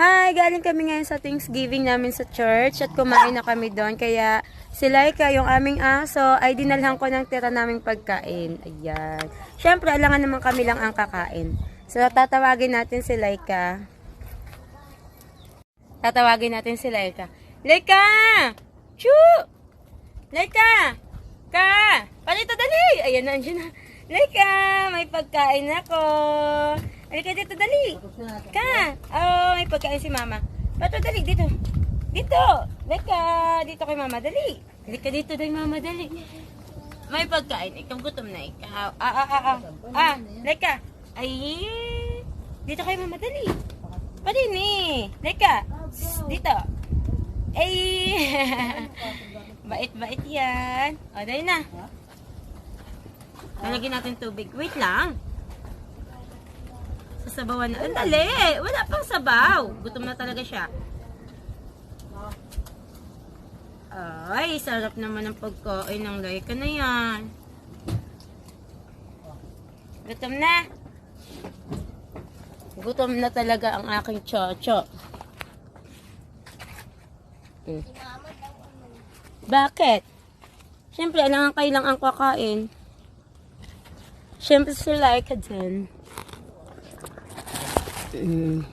Hi, galing kami ngayon sa Thanksgiving namin sa church at kumain na kami doon. Kaya si Laika, yung aming aso, ay dinalhan ko ng tira naming pagkain. Ayan. Siyempre, alangan naman kami lang ang kakain. So, tatawagin natin si Laika. Tatawagin natin si Laika. Laika! Chu! Laika! Ka! Palito dali! Ayan na, andyan na. Laika! May pagkain ako. Halika dito, dali. Ka! Oh, may pagkain si mama. Pato, dali, dito. Dito! Laika! Dito kay mama, dali. Halika dito, dali mama, dali. May pagkain. Ikaw gutom na ikaw. Ah, ah, ah, ah. Ah, Laika. Ay, dito kay mama, dali. Pwede ni. Laika. Dito. Ay! Bait-bait yan. O, dali na. Lalagyan natin tubig. Wait lang. Sasabawan na. Ang dali! Wala pang sabaw. Gutom na talaga siya. Ay, sarap naman ang pagkain ng Laika na yan. Gutom na. Gutom na talaga ang aking chocho. Hmm. Bakit? Siyempre, alangan kayo lang ang kakain. Siyempre, si Laika din. えん